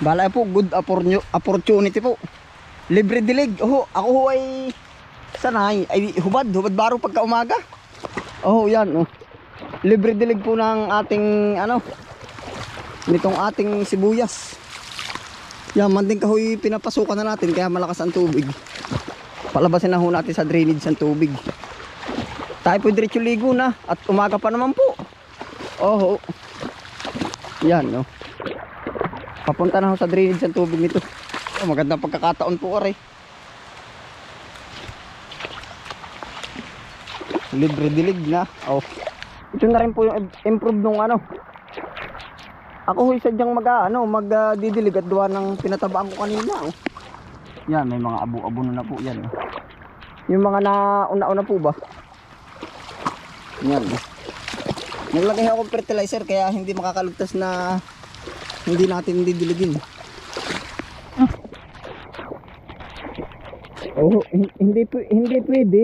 Bala po, good opportu- opportunity po. Libre dilig. Oh, ako ho ay sanay. Ay hubad, hubad baro pagka umaga. Oh, yan oh. Libre dilig po ng ating ano nitong ating sibuyas. Yan, man din kahoy pinapasukan na natin kaya malakas ang tubig. Palabasin na ho natin sa drainage ang tubig. Tayo po diretso ligo na at umaga pa naman po. Oh, yan oh. Papunta na ako sa drainage ng tubig nito. Oh, magandang pagkakataon po aray. Libre dilig na. Oh. Ito na rin po yung improve nung ano. Ako ho sadyang mag ano, mag ah, didilig at duwa ng pinatabaan ko kanina. Oh. Yan, may mga abo-abo na, na po yan. Oh. Yung mga na una-una po ba? Yan. Oh. Naglagay ako ng fertilizer kaya hindi makakalugtas na hindi natin didiligin. Oh, hin- hindi hindi pwede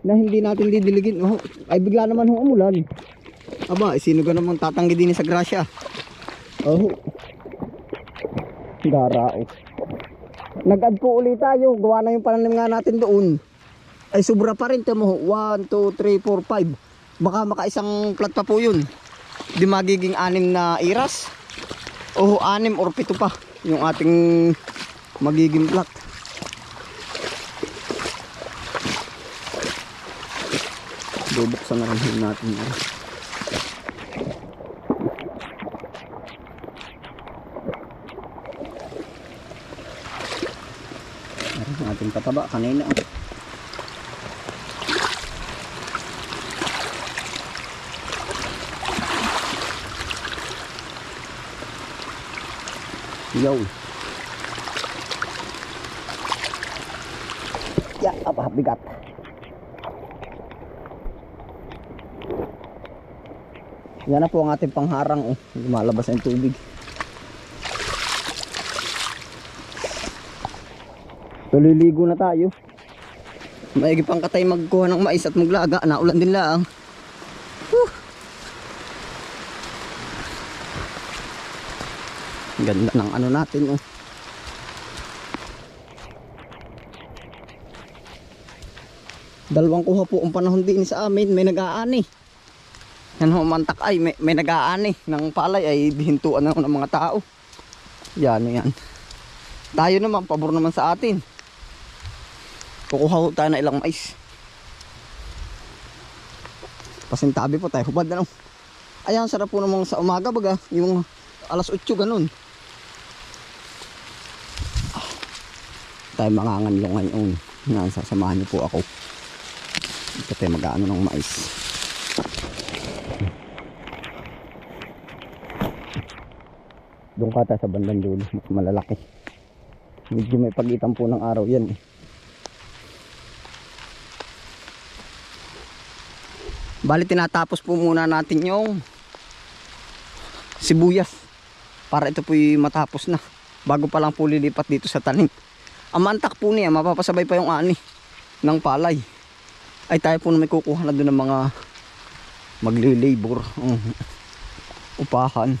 na hindi natin didiligin. Oh, ay bigla naman hong umulan. Aba, eh, sino ka namang tatanggi din sa grasya? Oh. Darao. Nag-add po ulit tayo. Gawa na yung pananim nga natin doon. Ay sobra pa rin. Tamo, 1, 2, 3, 4, 5. Baka makaisang plat pa po yun. Di magiging anim na iras. O anim or pito pa yung ating magiging plat. Bubuksan na rin natin yan. Ating pataba kanina. Yo. Ya, apa bigat. Yan na po ang ating pangharang oh. Lumalabas ang tubig. Tuliligo na tayo. Maigi pang katay magkuha ng mais at maglaga. Naulan din lang. Whew. Ganda ng ano natin oh. Dalawang kuha po ang panahon din sa amin. May nag-aani. Yan ho, mantak ay may, may nag-aani ng palay ay bihintuan na ng mga tao. Yan yan. Tayo naman, pabor naman sa atin. Kukuha tayo na ilang mais. Pasintabi po tayo, hubad na no. Ayan, sarap po namang sa umaga baga, yung alas 8 ganun. Ah, tayo manganganlong ngayon. Yan, sasamahan niyo po ako. Ito tayo mag-ano ng mais. Doon ka tayo sa bandang dulo, mas malalaki. Medyo may pagitan po ng araw yan eh. Bali tinatapos po muna natin yung sibuyas para ito po matapos na bago pa lang po lilipat dito sa tanim. Ang mantak po niya, mapapasabay pa yung ani ng palay. Ay tayo po na may kukuha na doon ng mga magli-labor, um, upahan.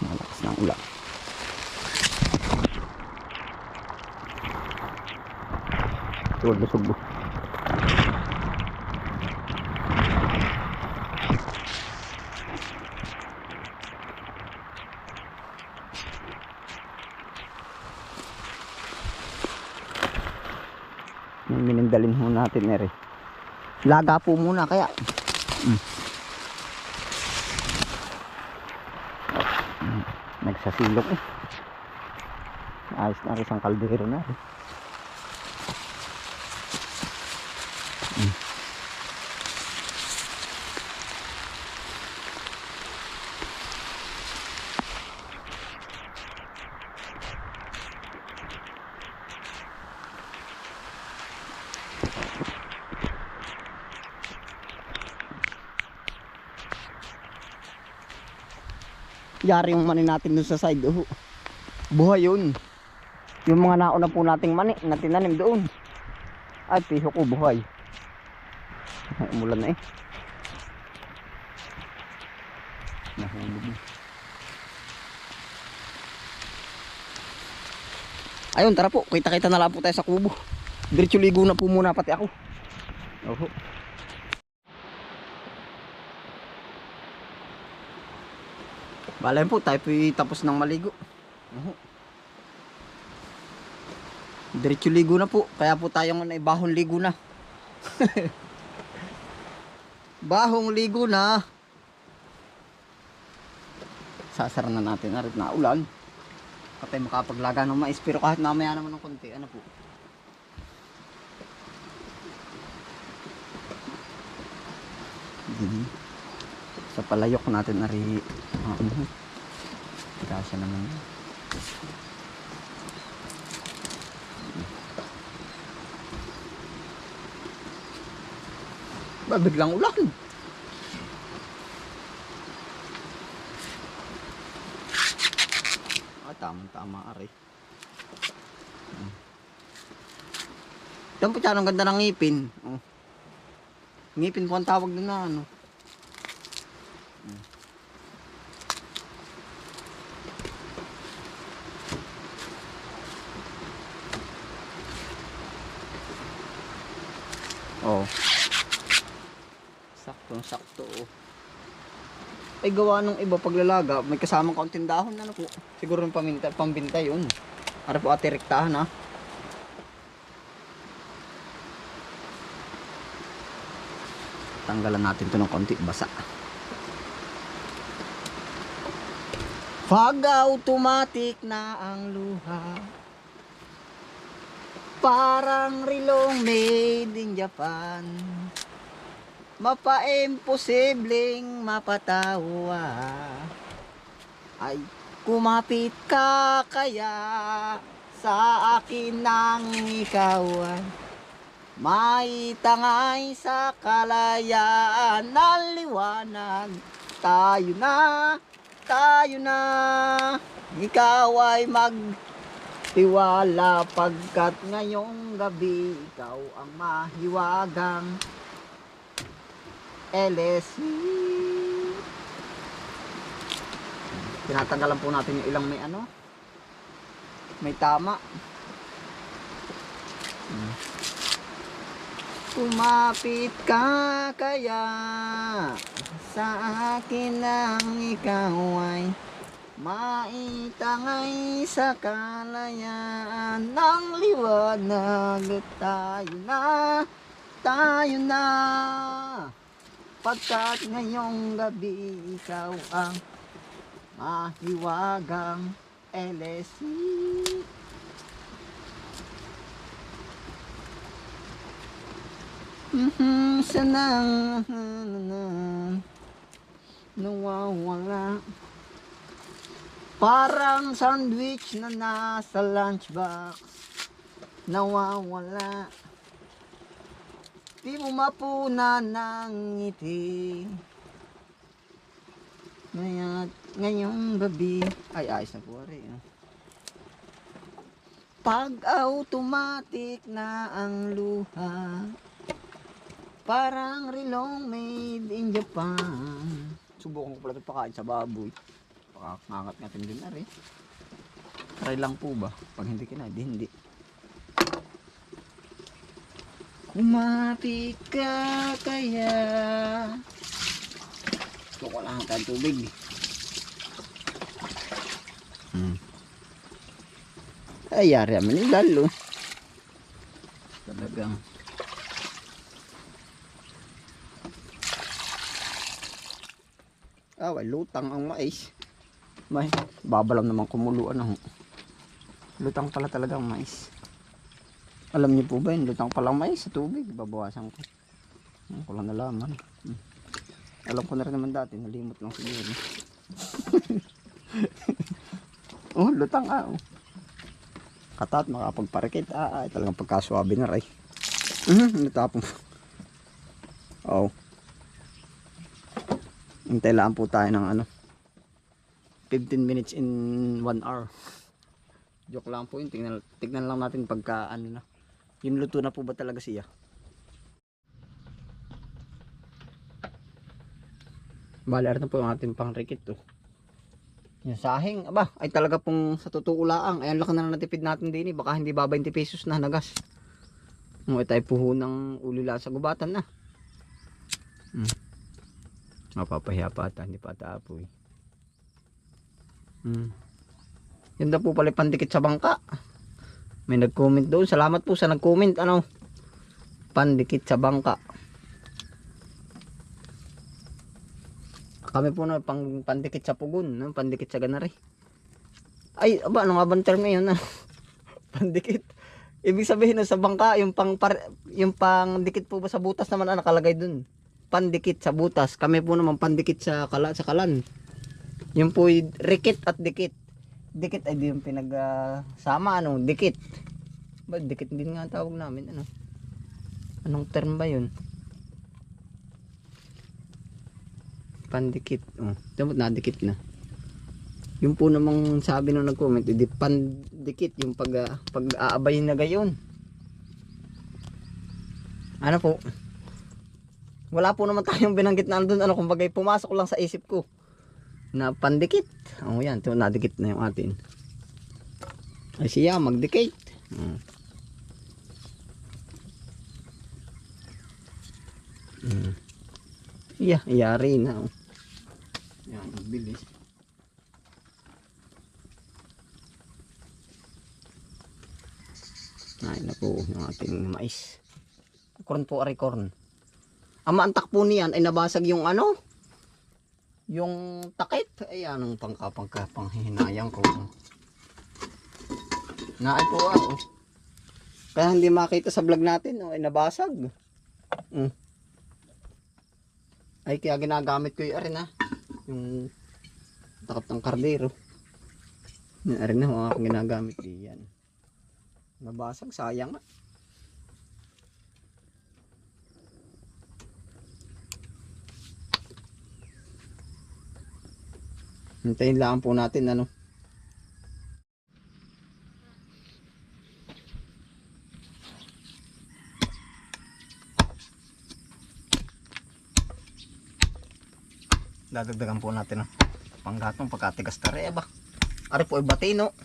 Malakas ang ulan. Na sugbo. Yung minindalin ho natin ere. Laga po muna kaya. Mm. Nagsasilok eh. Ayos na rin isang kaldero na rin. Hmm. yari yung mani natin dun sa side oh. buhay yun yung mga nauna po nating mani na tinanim doon ay piso ko buhay Umulan na eh. Nahulog na. Ayun, tara po. Kita-kita na lang po tayo sa kubo. Diretso ligo na po muna pati ako. Oho. Balay po, tayo po tapos ng maligo. Oho. Diretso ligo na po. Kaya po tayo ngayon ay ligo na. bahong ligo na. Sasara na natin na rin na ulan. Kapag makapaglaga ng mais. Pero kahit mamaya naman ng konti. Ano po. Mhm. Sa palayok natin. Uh, uh, Kasya naman. Ba, biglang ulan. Ah, tamang tama ari. Hmm. Ito po ang ganda ng ngipin. Oh. Ngipin po ang tawag doon na ano. Hmm. Oh. Sakto, sakto. Oh. Ay gawa ng iba paglalaga, may kasamang kaunting dahon ano po. Siguro yung paminta, pambinta yun. Para po ate rektahan ha. Tanggalan natin to ng konti basa. Pag automatic na ang luha Parang rilong made in Japan Mapaimposibleng mapatawa. Ay kumapit ka kaya Sa akin nang ikaw. Ay Maitangay sa kalayaan ng liwanag. Tayo na, tayo na. Ikaw ay magtiwala Pagkat ngayong gabi Ikaw ang mahiwagang LSU Tinatanggalan po natin yung ilang may ano. May tama. Kumapit ka kaya sa akin ang ikaw ay maitangay sa kalayaan ng liwanag. Tayo na, tayo na pagkat ngayong gabi ikaw ang mahiwagang LSC Mhm, sanang nawawala. Parang sandwich na nasa lunchbox. Nawawala Di mo mapuna ng ngiti Ngayon, ngayong gabi Ay, ayos na po rin. Pag automatic na ang luha Parang rilong made in Japan. Subukan ko pala ito pakain sa baboy. Pakangat natin din na rin. Try lang po ba? Pag hindi kinadi, hindi. Kumapit ka kaya. Gusto ko lang tayo tubig. Hmm. Ay, yari naman yung lalo. Talagang. Ah, well, lutang ang mais. May, babalam naman kumuluan ako. Lutang pala talaga ang mais. Alam niyo po ba yun? Lutang pala mais sa tubig. Babawasan ko. Hmm, ko lang nalaman. Hmm. Alam ko na rin naman dati. Nalimot lang siguro. oh, lutang ah. Oh. Katat, makapagparikit. Ah, ay, talagang pagkaswabe na ray. Mhm, natapong. Oh. Hintay lang po tayo ng ano. 15 minutes in 1 hour. Joke lang po yun. Tignan, tignan lang natin pagka ano na. Yung luto na po ba talaga siya? Balar na po yung ating pang rikit to. Yung sahing, aba, ay talaga pong sa totoo laang. Ayan laki na lang natipid natin din eh. Baka hindi ba 20 pesos na nagas. Mo tayo puho ng ulila sa gubatan na. Hmm. Mapapahiya pa ata, hindi pa ata apoy. Hmm. Yan daw po pala pandikit sa bangka. May nag-comment doon. Salamat po sa nag-comment. Ano? Pandikit sa bangka. Kami po na pang pandikit sa pugon, no? pandikit sa ganari. Ay, aba, ano nga bang term yun? Ano? pandikit. Ibig sabihin na sa bangka, yung pang par, yung pang dikit po ba sa butas naman ang nakalagay dun. Pandikit sa butas. Kami po naman pandikit sa kala sa kalan. Yung po rikit at dikit. Dikit ay di yung pinag ah, sama ano, dikit. Ba dikit din nga tawag namin ano. Anong term ba 'yun? Pandikit. Oh, dapat nadikit na. Yung po namang sabi nung nag-comment, hindi pandikit yung pag ah, pag-aabay na gayon. Ano po? Wala po naman tayong binanggit na doon ano kumbaga pumasok lang sa isip ko na pandikit. Oh yan, ito nadikit na yung atin. Ay siya magdikit. Oh. Mm. Yeah, yari na. Oh. Yan, ang bilis. Ay na po yung ating mais. Corn po ari corn. Ang maantak po niyan ay nabasag yung ano? Yung takip. Ay anong pangkapangka panghihinayang ko. Naay po ah. Oh. Kaya hindi makita sa vlog natin oh, ay nabasag. Mm. Ay kaya ginagamit ko yung arin ah. Yung takap ng kardero. Yung arin na oh, ako ginagamit yan. Nabasag sayang ah. Hintayin lang po natin ano. Dadagdagan po natin ang panggatong pagkatigas na rin. Ba? Ari po ay batino.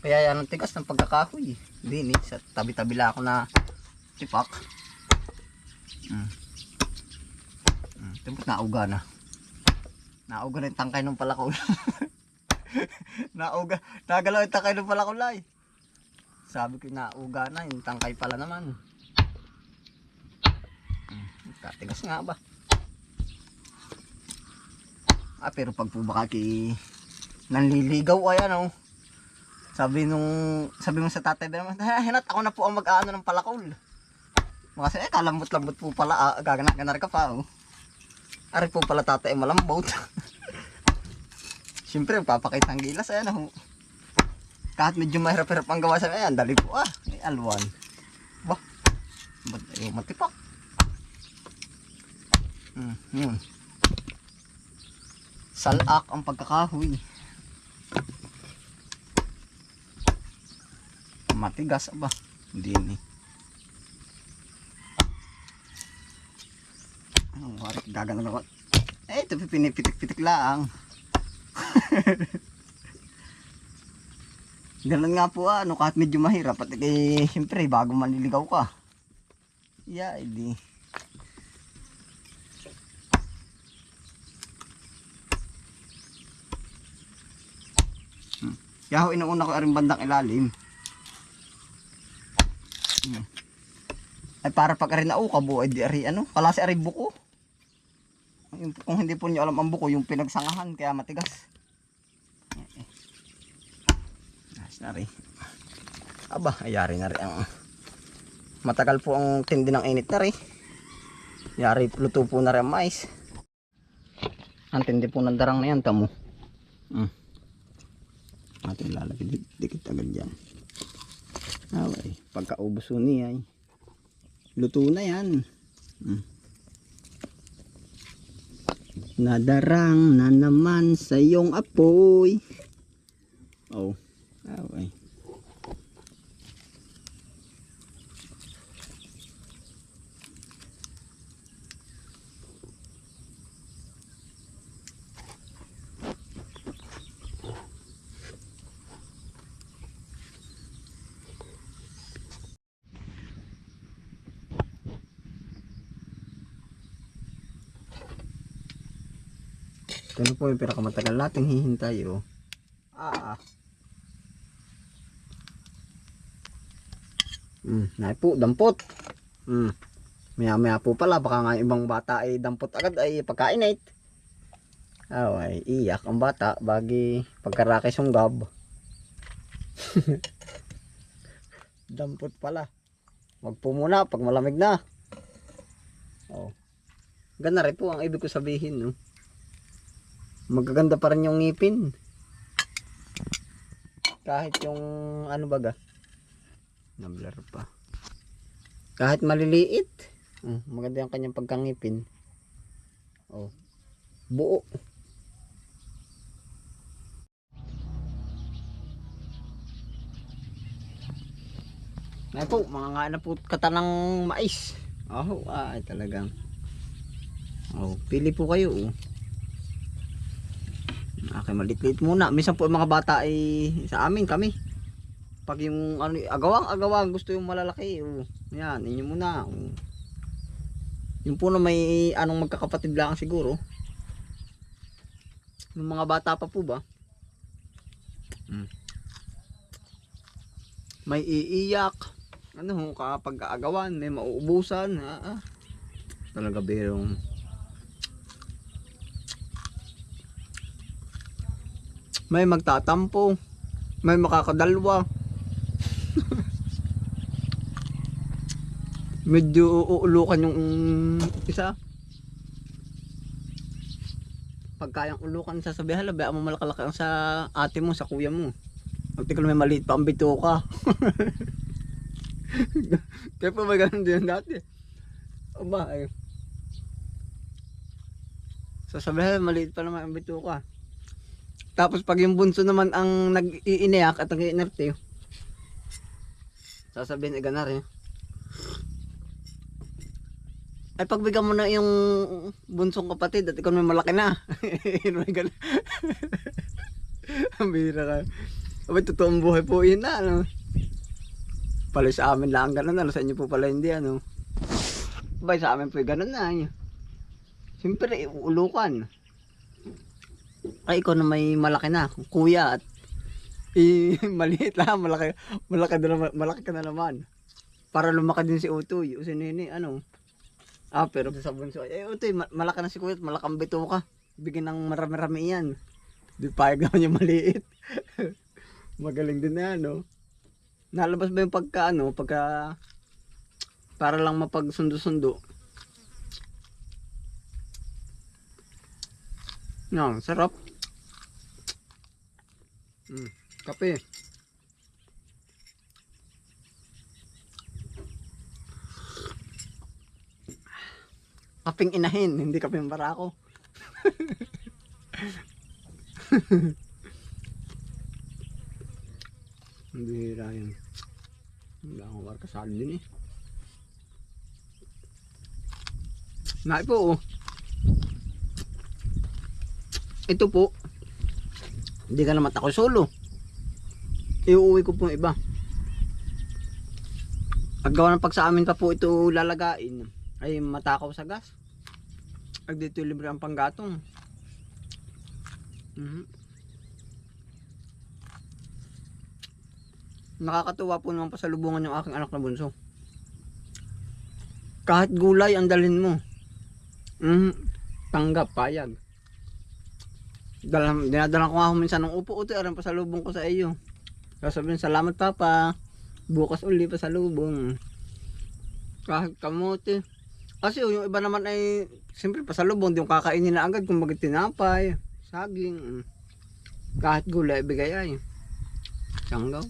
Kaya yan ang tigas ng pagkakahoy. Hindi ni sa tabi-tabi lang ako na tipak. Mm. Mm. Tipos nauga na. Nauga na yung tangkay ng palakol. nauga. Nagalaw yung tangkay ng palakulay. Sabi ko nauga na yung tangkay pala naman. Mm. Katigas nga ba? Ah, pero pag po baka ki nanliligaw ay ano. Sabi nung sabi mo sa tatay ba "Ah, hinat ako na po ang mag-aano ng palakol. Kasi eh kalambot-lambot po pala, ah, gaganak-ganar ka pa oh. Ari po pala tatay malambot. Siyempre, papakita ang gilas ayan oh. Kahit medyo mahirap-hirap ang gawa sa ayan, dali po ah, may alwan. Bah, ba't ayaw matipak? Hmm, yun. Salak ang pagkakahoy. Matigas ba? Hindi ni. Ang warik gagana na Eh, ito pinipitik-pitik lang. Ganun nga po ah, ano, kahit medyo mahirap. At eh, siyempre, bago manliligaw ka. Yeah, hindi. Kaya ho, inuuna ko rin bandang ilalim. Hmm. Ay para pag rin na kabu ay di ari ano, kalasi ari buko. Yung, kung hindi po niyo alam ang buko, yung pinagsangahan kaya matigas. Ayos na rin. Aba, ayari na rin matagal po ang tindi ng init na rin. Yari, luto po na rin ang mais. Ang tindi po ng darang na yan, tamo. Hmm ating lalagay dik- dikit agad yan okay pagkaubos niya ay luto na yan hmm. Nadarang na naman sa iyong apoy. Oh. Okay. Ito po yung pinakamatagal nating hihintay oh. Ah. Hmm, nai po, dampot. Hmm. Maya maya po pala, baka nga ibang bata ay dampot agad ay pagkainit. Ah, ay iyak ang bata bagi pagkaraki sunggab. dampot pala. Wag po muna pag malamig na. Oh. Gana rin po ang ibig ko sabihin, no. Magaganda pa rin yung ngipin. Kahit yung ano baga. Nablar pa. Kahit maliliit. Oh, maganda yung kanyang pagkangipin. Oh. Buo. Ay po, mga nga na po katanang mais. Oh, ay talagang. Oh, pili po kayo. Oh. Okay, malit-lit muna. Minsan po mga bata ay sa amin kami. Pag yung ano, agawang agawang gusto yung malalaki. Oh. Yan, inyo muna. Oh. Yung po na may anong magkakapatid lang siguro. Yung mga bata pa po ba? Hmm. May iiyak. Ano ho, kapag agawan, may mauubusan. Ah, ah. Talaga berong may magtatampo, may makakadalwa. Medyo uulukan yung isa. Pagkayang ulukan sa sabihan, labi mo malakalaki ang sa ate mo, sa kuya mo. Magtikal may maliit pa ang bito ka. Kaya pa ba ganun din dati? Aba, ay. Sasabihan, maliit pa naman ang bito ka. Tapos pag yung bunso naman ang nag-iiniyak at nag-iinerte, sasabihin ay ganar eh. Ay pagbigyan mo na yung bunsong kapatid at ikaw may malaki na. Ang bihira ka. Abay, totoong buhay po yun na. Ano? Pala sa amin lang ganun. Ano, sa inyo po pala hindi. Ano? Abay, sa amin po ganun na. Siyempre, uulukan ay ikaw na may malaki na kuya at eh, maliit lang malaki malaki na naman malaki ka na naman. Para lumaki din si Utoy o si Nene ano? Ah pero sa bunso eh Utoy ma- malaki na si kuya at malakang bito ka. Bigyan ng marami-rami yan. Di payag naman yung maliit. Magaling din na ano? Nalabas ba yung pagka ano pagka para lang mapagsundo-sundo No, sarap. Mm, kape. Kaping inahin, hindi kaping barako. Hindi hira yun. Hindi ako markasal din eh. Nai po oh. Ito po. Hindi ka naman ako solo. Iuwi ko po iba. Pag gawa ng pag pa po ito lalagain, ay matakaw sa gas. Pag dito libre ang panggatong. Mhm. Nakakatuwa po naman pasalubungan yung aking anak na bunso. Kahit gulay ang dalhin mo. Mhm. Tanggap, payag. Dala, dinadala ko nga minsan ng upo uto, aram pa sa lubong ko sa iyo. Sasabihin, salamat papa. Bukas uli pa sa lubong. Kahit kamote. Kasi yung iba naman ay, siyempre pa sa lubong, di yung kakainin na agad kung bagay tinapay, saging. mm. Kahit gulay, bigay ay. Tiyanggaw.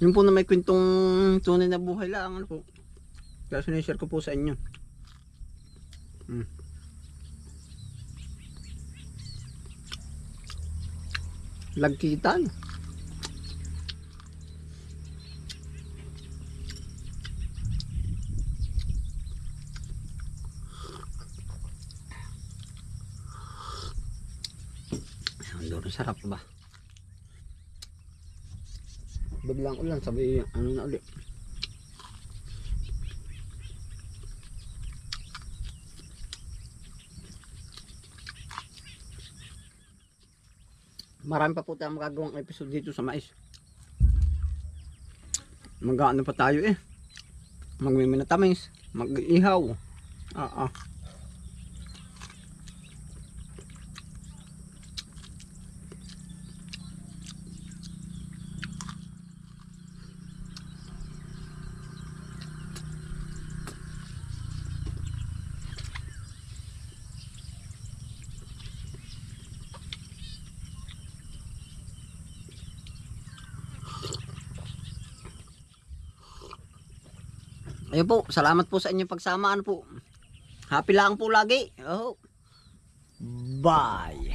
Yun po na may kwentong tunay na buhay lang. Ano po. Kaya sinishare ko po sa inyo. Hmm. Lagkitan. Doon sarap ba? Biglang ulan sabi ano na ulit. Marami pa po tayong magagawang episode dito sa mais. Mag-ano pa tayo eh. Magmiminatamis. Mag-ihaw. Ah, ah. Po, salamat po sa inyong pagsama. Ano po? Happy lang po lagi. Oh. Bye.